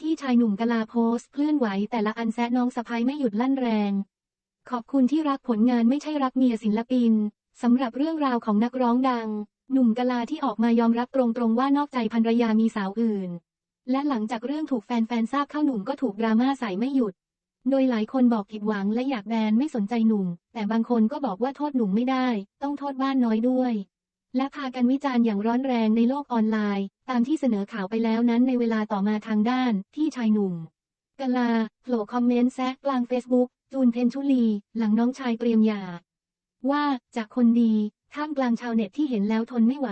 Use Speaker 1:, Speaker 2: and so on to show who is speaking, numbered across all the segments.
Speaker 1: ที่ชายหนุ่มกะลาโพสเคลื่อนไหวแต่ละอันแซะน้องสะพ้ยไม่หยุดลั่นแรง ขอบคุณที่รักผลงานไม่ใช่รักเมียศิลปินสำหรับเรื่องราวของนักร้องดัง หนุ่มกะลาที่ออกมายอมรับตรงๆว่านอกใจภรรยามีสาวอื่น และหลังจากเรื่องถูกแฟนๆทราบเข้าหนุ่มก็ถูกดราม่าใส่ไม่หยุด โดยหลายคนบอกผิดหวังและอยากแบนไม่สนใจหนุ่ม แต่บางคนก็บอกว่าโทษหนุ่มไม่ได้ ต้องโทษบ้านน้อยด้วย และพากันวิจารณ์อย่างร้อนแรงในโลกออนไลน์ ตามที่เสนอข่าวไปแล้วนั้นในเวลาต่อมาทางด้านที่ชายหนุ่มกลาโผล่คอมเมนต์แซะกลางเฟซบุ๊กจูนเพนชุลี หลังน้องชายเตรียมหย่าว่าจากคนดีท่ามกลางชาวเน็ตที่เห็นแล้วทนไม่ไหว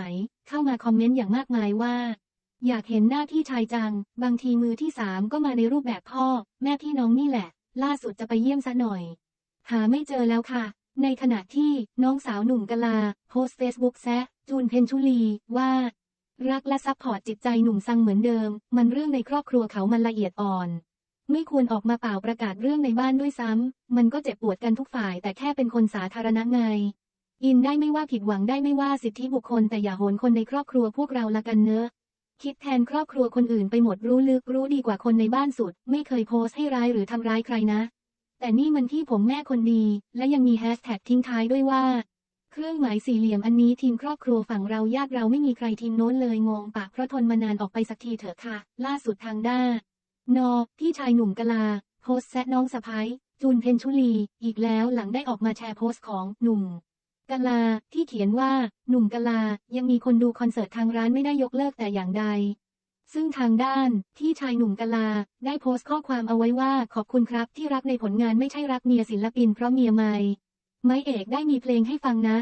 Speaker 1: เข้ามาคอมเมนต์อย่างมากมายว่า อยากเห็นหน้าพี่ชายจัง บางทีมือที่สามก็มาในรูปแบบพ่อ แม่พี่น้องนี่แหละ ล่าสุดจะไปเยี่ยมซะหน่อย หาไม่เจอแล้วค่ะ ในขณะที่น้องสาวหนุ่มกลา โพสเฟซบุ๊กแซะจูนเพนชุลี ว่า รักและซัพพอร์ตจิตใจหนุ่มซังเหมือนเดิม มันเรื่องในครอบครัวเขามันละเอียดอ่อน ไม่ควรออกมาเป่าประกาศเรื่องในบ้านด้วยซ้ำ มันก็เจ็บปวดกันทุกฝ่าย แต่แค่เป็นคนสาธารณะไง อินได้ไม่ว่าผิดหวังได้ไม่ว่าสิทธิบุคคลแต่อย่าโหนคนในครอบครัวพวกเราละกันเนอะคิดแทนครอบครัวคนอื่นไปหมดรู้ลึกรู้ดีกว่าคนในบ้านสุด ไม่เคยโพสต์ให้ร้ายหรือทำร้ายใครนะ แต่นี่มันที่ผมแม่คนดี และยังมีแฮชแท็กทิ้งท้ายด้วยว่า เครื่องหมายสี่เหลี่ยมอันนี้ทีมครอบครัวฝั่งเราญาติเราไม่มีใครทีมโน้นเลยงงปากเพราะทนมานานออกไปสักทีเถอะค่ะ ล่าสุดทางด้านนอพี่ชายหนุ่มกลา โพสแซะน้องสะพ้ายจูนเพนชุลี อีกแล้วหลังได้ออกมาแชร์โพสต์ของหนุ่มกลาที่เขียนว่า หนุ่มกลายังมีคนดูคอนเสิร์ตทางร้านไม่ได้ยกเลิกแต่อย่างใด ซึ่งทางด้านที่ชายหนุ่มกลา ได้โพสต์ข้อความเอาไว้ว่าขอบคุณครับที่รักในผลงานไม่ใช่รักเมียศิลปินเพราะเมียไม่ ไม้เอกได้มีเพลงให้ฟังนะ